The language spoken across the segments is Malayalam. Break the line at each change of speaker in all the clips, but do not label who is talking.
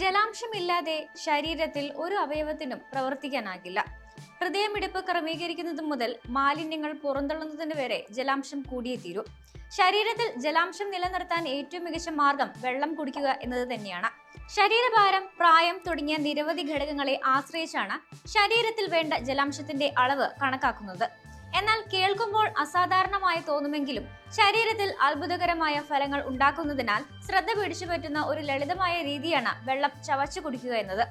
ജലാംശമില്ലാതെ ശരീരത്തിൽ ഒരു അവയവത്തിനും പ്രവർത്തിക്കാനാകില്ല. ഹൃദയമിടിപ്പ് ക്രമീകരിക്കുന്നത് മുതൽ മാലിന്യങ്ങൾ പുറന്തള്ളുന്നതിന് വരെ ജലാംശം കൂടിയേ തീരൂ ശരീരത്തിൽ ജലാംശം നിലനിർത്താൻ ഏറ്റവും മികച്ച മാർഗം വെള്ളം കുടിക്കുക എന്നത് തന്നെയാണ്. ശരീരഭാരം പ്രായം തുടങ്ങിയ നിരവധി ഘടകങ്ങളെ ആശ്രയിച്ചാണ് ശരീരത്തിൽ വേണ്ട ജലാംശത്തിന്റെ അളവ് കണക്കാക്കുന്നത്. എന്നാൽ കേൾക്കുമ്പോൾ അസാധാരണമായി തോന്നുമെങ്കിലും ശരീരത്തിൽ അത്ഭുതകരമായ ഫലങ്ങൾ ഉണ്ടാക്കുന്നതിനാൽ ശ്രദ്ധ പിടിച്ചുപറ്റുന്ന ഒരു ലളിതമായ രീതിയാണ് വെള്ളം ചവച്ചു കുടിക്കുക എന്നത്.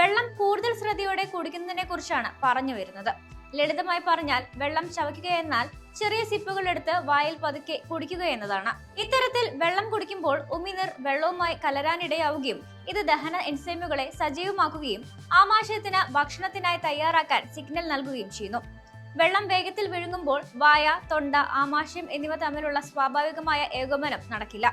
വെള്ളം കൂടുതൽ ശ്രദ്ധയോടെ കുടിക്കുന്നതിനെ കുറിച്ചാണ് പറഞ്ഞു വരുന്നത്. ലളിതമായി പറഞ്ഞാൽ വെള്ളം ചവയ്ക്കുക എന്നാൽ ചെറിയ സിപ്പുകൾ എടുത്ത് വായിൽ പതുക്കെ കുടിക്കുക എന്നതാണ്. ഇത്തരത്തിൽ വെള്ളം കുടിക്കുമ്പോൾ ഉമിനീർ വെള്ളവുമായി കലരാനിടയാവുകയും ഇത് ദഹന എൻസൈമുകളെ സജീവമാക്കുകയും ആമാശയത്തിന് ഭക്ഷണത്തിനായി തയ്യാറാക്കാൻ സിഗ്നൽ നൽകുകയും ചെയ്യുന്നു. വെള്ളം വേഗത്തിൽ വിഴുങ്ങുമ്പോൾ വായ തൊണ്ട ആമാശയം എന്നിവ തമ്മിലുള്ള സ്വാഭാവികമായ ഏകോപനം നടക്കില്ല.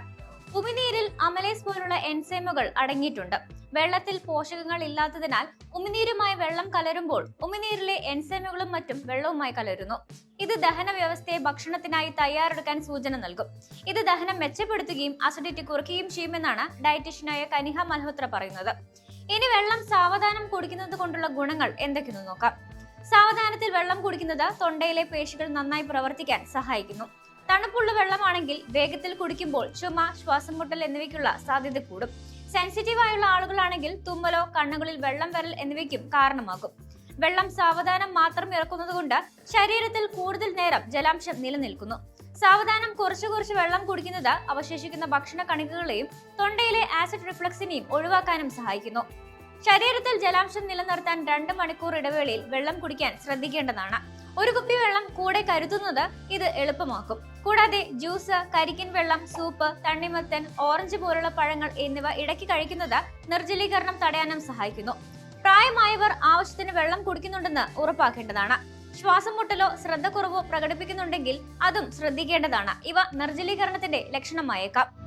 ഉമിനീരിൽ അമലേസ് പോലുള്ള എൻസൈമുകൾ അടങ്ങിയിട്ടുണ്ട്. വെള്ളത്തിൽ പോഷകങ്ങൾ ഇല്ലാത്തതിനാൽ ഉമിനീരുമായി വെള്ളം കലരുമ്പോൾ ഉമിനീരിലെ എൻസൈമുകളും മറ്റും വെള്ളവുമായി കലരുന്നു. ഇത് ദഹന വ്യവസ്ഥയെ ഭക്ഷണത്തിനായി തയ്യാറെടുക്കാൻ സൂചന നൽകും. ഇത് ദഹനം മെച്ചപ്പെടുത്തുകയും അസിഡിറ്റി കുറയ്ക്കുകയും ചെയ്യുമെന്നാണ് ഡയറ്റീഷ്യനായ കനിഹ മൽഹോത്ര പറയുന്നത്. ഇനി വെള്ളം സാവധാനം കുടിക്കുന്നത് കൊണ്ടുള്ള ഗുണങ്ങൾ എന്തൊക്കെയെന്ന് നോക്കാം. സാവധാനത്തിൽ വെള്ളം കുടിക്കുന്നത് തൊണ്ടയിലെ പേശികൾ നന്നായി പ്രവർത്തിക്കാൻ സഹായിക്കുന്നു. തണുപ്പുള്ള വെള്ളമാണെങ്കിൽ വേഗത്തിൽ കുടിക്കുമ്പോൾ ചുമ ശ്വാസം മുട്ടൽ എന്നിവയ്ക്കുള്ള സാധ്യത കൂടും. സെൻസിറ്റീവ് ആയുള്ള ആളുകളാണെങ്കിൽ തുമ്മലോ കണ്ണുകളിൽ വെള്ളം വരൽ എന്നിവയ്ക്കും കാരണമാകും. വെള്ളം സാവധാനം മാത്രം ഇറക്കുന്നത് കൊണ്ട് ശരീരത്തിൽ കൂടുതൽ നേരം ജലാംശം നിലനിൽക്കുന്നു. സാവധാനം കുറച്ചു കുറച്ച് വെള്ളം കുടിക്കുന്നത് അവശേഷിക്കുന്ന ഭക്ഷണ കണികകളെയും തൊണ്ടയിലെ ആസിഡ് റിഫ്ലക്സിനെയും ഒഴിവാക്കാനും സഹായിക്കുന്നു. ശരീരത്തിൽ ജലാംശം നിലനിർത്താൻ രണ്ട് മണിക്കൂർ ഇടവേളയിൽ വെള്ളം കുടിക്കാൻ ശ്രദ്ധിക്കേണ്ടതാണ്. ഒരു കുപ്പി വെള്ളം കൂടെ കരുതുന്നത് ഇത് എളുപ്പമാക്കും. കൂടാതെ ജ്യൂസ് കരിക്കിൻ വെള്ളം സൂപ്പ് തണ്ണിമത്തൻ ഓറഞ്ച് പോലുള്ള പഴങ്ങൾ എന്നിവ ഇടയ്ക്ക് കഴിക്കുന്നത് നിർജലീകരണം തടയാനും സഹായിക്കുന്നു. പ്രായമായവർ ആവശ്യത്തിന് വെള്ളം കുടിക്കുന്നുണ്ടെന്ന് ഉറപ്പാക്കേണ്ടതാണ്. ശ്വാസം മുട്ടലോ ശ്രദ്ധക്കുറവോ പ്രകടിപ്പിക്കുന്നുണ്ടെങ്കിൽ അതും ശ്രദ്ധിക്കേണ്ടതാണ്. ഇവ നിർജലീകരണത്തിന്റെ ലക്ഷണമായേക്കാം.